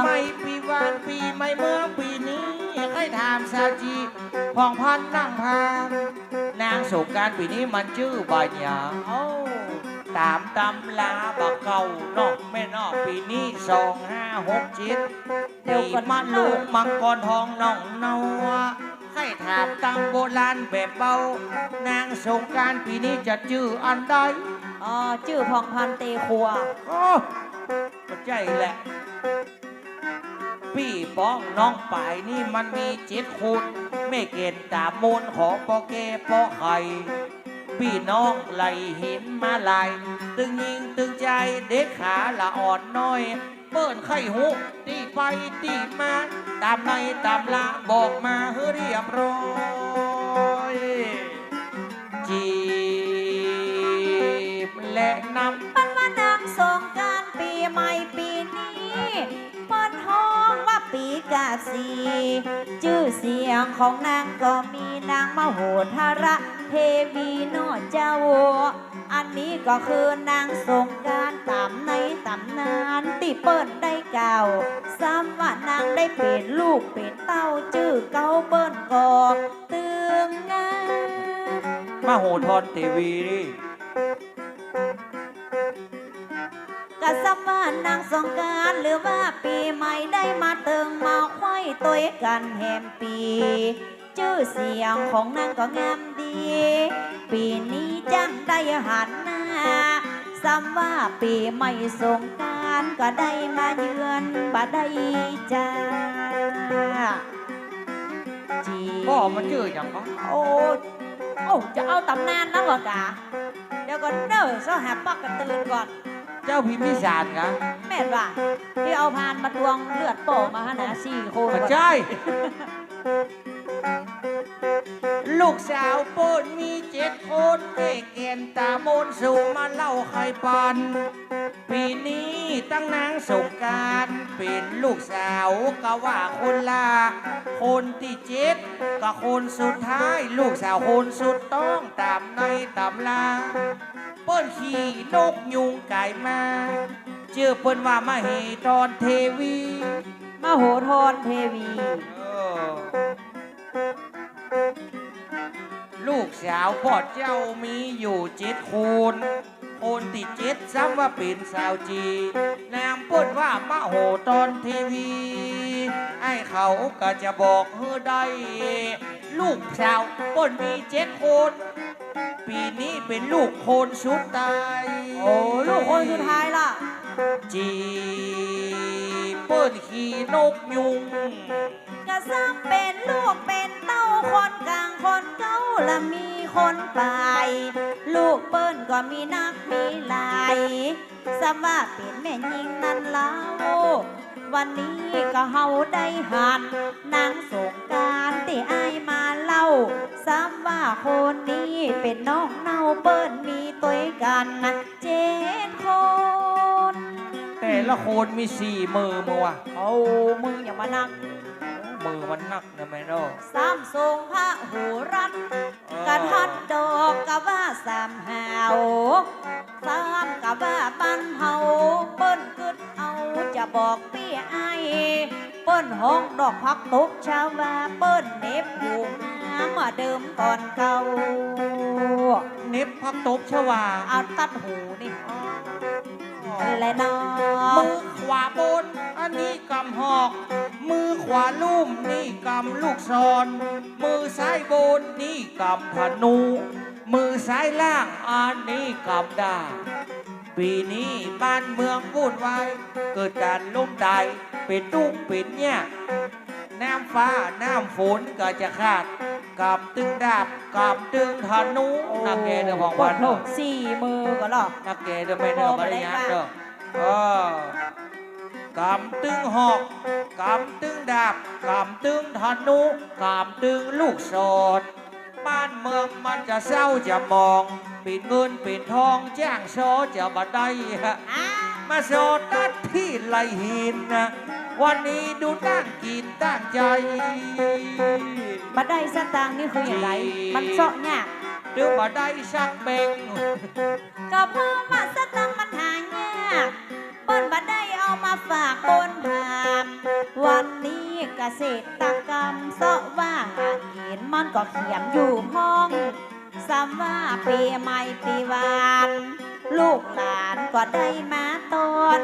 ไม่ปีวานปีไม่เมืองปีนี้ใครถามสาวจีพองพันนั่งพางนางสงการปีนี้มันชื่อบาหยาเอ้ตามตำลาบักเก่านอกแม่นอกปีนี้สองห้าหกเจ็ดเดี๋ยวปีมันลูกมังกรทองน้องเนาให้ถามตามโบราณแบบเบานางสงการปีนี้จะชื่ออันใดอ๋อชื่อพองพันเตครัวโอ้ก็ใจแหละ พี่ป้องน้องป่ายนี่มันมีจิตคุณไม่เกณฑ์ตามมูลของปอเกปอไข่พี่น้องไหลหินมาไหลาย ตึงยิงตึงใจเด็กขาละอ่อนน้อย เปิ้นไข่หุตีไปตีมา ตามในตามละบอกมาเฮ้เรียบร้อย สีชื่อเสียงของนางก็มีนางมโหธระเทวีโนเจ้า อันนี้ก็คือนางสงการตามในตำนานที่เปิดได้เก่าซ้ำว่านางได้เป็นลูกเป็นเต้าชื่อเก้าเปิ้นกอกตึงงามมโหธรเทวีนี่ สมานนางสงกรารหรือว่าปีใหม่ได้มาเติงมาคว้ยตัวกันแหมปีชื่อเสียงของนางก็งามดี ปีนี้จังได้หันหน้าซ้ำว่าปีใหม่สงกรารก็ได้มาเยือนบ่ได้จ้าจีพ่อมันชื่ออย่างก็โอ้โอ้จะเอาตำนานนะบ่กะเดี๋ยวก่อนเด้อเสาหาปักกันตื่นก่อน เจ้าพิมพิสารกะแม่นว่าที่เอาพานมาตวงเลือดโป่งมาหนาสี่โคนไม่ใช่ ลูกสาวโปนมีเจ็ดคนเด็กเกณฑ์ตามนสูงมาเล่าไข่ปัน ปีนี้ตั้งนางสงกรารเป็นลูกสาวก็ว่าคนลาคนที่เจ็ดก็คนสุดท้าย ลูกสาวคนสุดต้องตามในตำลา เปิ้นขี่นกยุงไก่มาเชื่อเปิ้นว่ามาเหตอนเทวีมโหธรเทวี เออลูกสาวพ่อเจ้ามีอยู่เจ็ดคนคนที่เจ็ดซ้ำว่าเป็นสาวจีนางเปิ้นว่ามโหตอนเทวี ไอ้เขาก็จะบอกเฮ้อได้ ลูกสาวเปิ้นมีเจ็ดคน ปีนี้เป็นลูกคนสุดท้ายโอ้ลูกคนสุดท้ายล่ะ จีเปิ้นขี่นกยุงกะซ้ำเป็นลูกเป็นเต้าคนกลางคนเก้าและมีคนไป ลูกเปิ้นก็มีนักมีหลายสำว่าเป็นแม่ยิงนั่นเล่าวันนี้ก็เฮาได้หันนางสงกราร ที่อายมาเล่าซ้ำว่าคนนี้เป็นน้องเน่าเปิ้นมีตัวกันเจ็ดคน แต่ละคนมีสี่มือมัวะเอามึงอย่ามานั่งมือมันหนักนะแม่เนาะสามทรงพระหูรัตน์กระทัดดอกกะว่าสามหาวสามกะว่าบันเฮาเปิ้นกึดเอาจะบอกพี่ไอาย เปิ้นห้องดอกพักตกชาวว่าเปิ้นเหน็บอยู่งามมาเดิมก่อนเก่าเน็บพักตบชวาเอาตัดหูนี่และน้อมืงอขวาบน อันนี้กำหอก มือขวาลุ่มนี่กำลูกศร มือซ้ายบนนี่กำธนู มือซ้ายล่างอันนี้กำดาบ ปีนี้บ้านเมืองวุ่นวาย เกิดการล้มตาย เป็นตุ้งเป็นเนี่ย น้ำฟ้า น้ำฝนก็จะขาดกำตึงดาบกำตึงธนูนักแกเด้อของวันโลเนาะกสี่มือก็หรอนักแกเด้อไม่เด้อบริยานเด้อเออกำตึงหอกกำตึงดาบกำตึงธนูกำตึงลูกศร บ้านเมืองมันจะเศร้าจะมอง ปิดเงินปิดทองจ้างโซจะบัดได้ฮะอ้ามาโซตัดที่ไหลหินนะวันนี้ดูตั้งกินตั้งใจบัดได้สตางค์นี่คืออย่างไร มันเสาะยากเดี๋ยวบัดได้สักเบงก็เพราะว่าสตังค์มันหายากเปิ้นบัดได้เอามาฝากบนถามวันนี้เกษตรกรรมเสาะว่าหากินมันก็เขียนอยู่ห้องซ้ำว่าปีใหม่ปีวาน ลูกหลานก็ได้มาตอน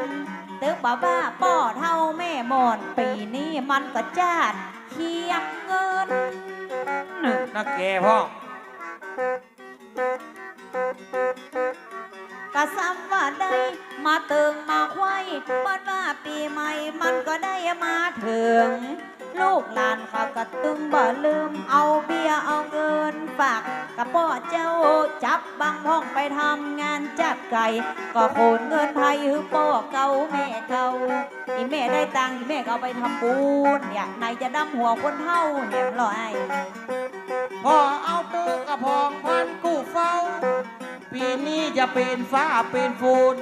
ตึกบอกว่าป่อเท่าแม่หมอนปีนี้มันก็จาดเขียมเงินนักแกพ่อก็ซ้ำว่าได้มาเติงมาควายบ้านว่าปีใหม่มันก็ได้มาถึง ลูกหลานเขาก็ตึงบ่ลืมเอาเบียร์เอาเงินฝากกระป๋อเจ้าจับบางห้องไปทำงานจับไก่ก็โคนเงินไทยฮือป่อเก่าแม่เก่าอีแม่ได้ตังค์อีแม่ก็เอาไปทำบุญอยากไหนจะดำหัวคนเฮาแหนมลอยพ่อเอาตือกระพองพันกู้เฝ้า ปีนี้จะเป็นฟ้าเป็นฝน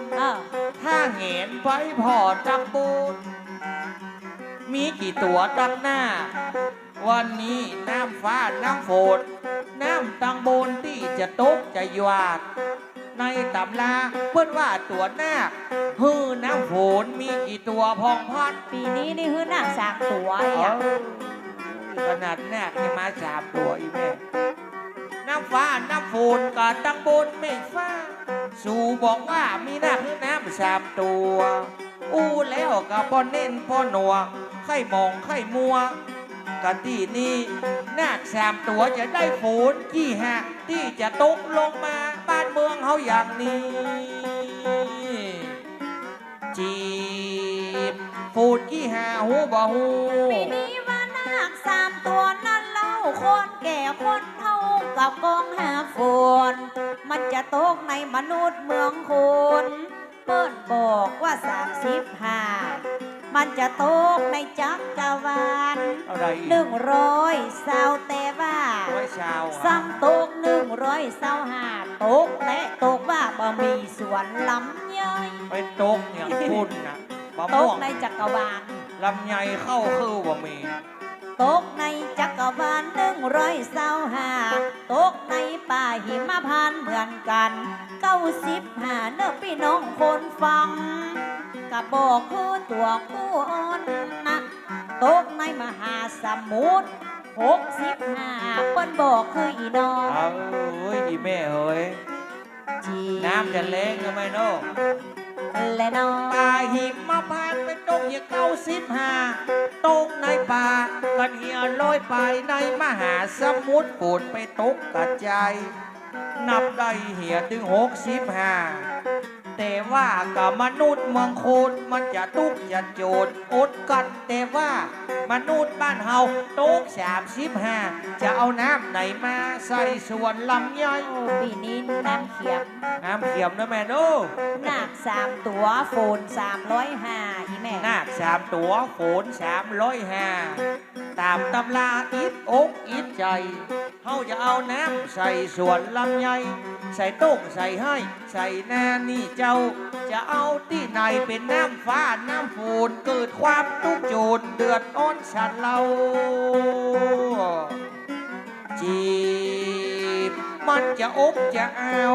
ถ้าเห็นไว้พอจังบูน มีกี่ตัวตั้งหน้า วันนี้น้ำฟ้าน้ำฝนน้ำตังบนที่จะตกจะหยาด ในตำราเพื่อนว่าตัวหน้าฮือน้ำฝนมีกี่ตัวพองพันปีนี้นี่ฮือหนักสามตัวไอ้เอ้าอะขนาดแนกยังมาสามตัวอีแม่น้ำฟ้าน้ำฝนก็ตังบนไม่ฟ้า สู่บอกว่ามีหน้าคือน้ำสามตัว อู้แล้วก็พอเน้นพอหนัวไข่มองไข่มัวกะที่นี่นาคสามตัวจะได้ฝนกี่ฮะที่จะตกลงมาบ้านเมืองเขาอย่างนี้จีบฟูดกี่หาหูบ่หูปีนี้ว่านาคสามตัวนั่นเล่าคนแก่คนเท่ากับกองหาฝนมันจะตกในมนุษย์เมืองคน เปิ้นบอกว่าสามสิบห้ามันจะตกในจักรวาลอะไรอีกหนึ่งร้อยเศร้าแต่ว่าร้อยชาวซ้ำตกหนึ่งร้อยเศร้าห้าตกและตกว่าบ่มีสวนลำไยไปตกอย่างคุณนะมะตม่กวงในจักรวาลลำไยเข้าคือบ่มีตกในจักรวาลหนึ่งร้อยเศร้าห้าตกในป่าหิมพานต์เหมือนกันเก้าสิบห้าเนื้อพี่น้องคนฟังกะบอกคือตัวกู้อ่อนนะตกในมหาสมุทรหกสิบห้าเปิ้นบอกคืออีน้องเอาเอ้ยอีแม่เฮ้ยจีน้ำจะแรงก็ไม่โน่และน้องป่าหิมมาพานต์ไปตกอย่างเก้าสิบห้าตกในป่ากันเหียลอยไปในมหาสมุทรฝนไปตกกระจาย นับได้เหียถึงหกสิบห้าแต่ว่ากับมนุษย์เมืองโคนมันจะตุกจะโจดอดกัน แต่ว่ามนุษย์บ้านเฮาตกสามสิบห้าจะเอาน้ำไหนมาใส่ส่วนลำไยโอ้ปีนี้น้ำเขียมน้ำเขียมนะแม่โน้หนักสามตัวโฟนสามร้อยห้าอีแม่นาคสามตัวโขนสามร้อยห้า ตามตำราอิดอกอิดใจเขาจะเอาน้ำใส่ส่วนลำไยใส่ต้งใส่ให้ ใส่หน้านี่เจ้า จะเอาที่ไหนเป็นน้ำฟ้าน้ำฝนเกิดความทุกข์โจรเดือดร้อนฉันเรา จีบ มันจะอบจะเอา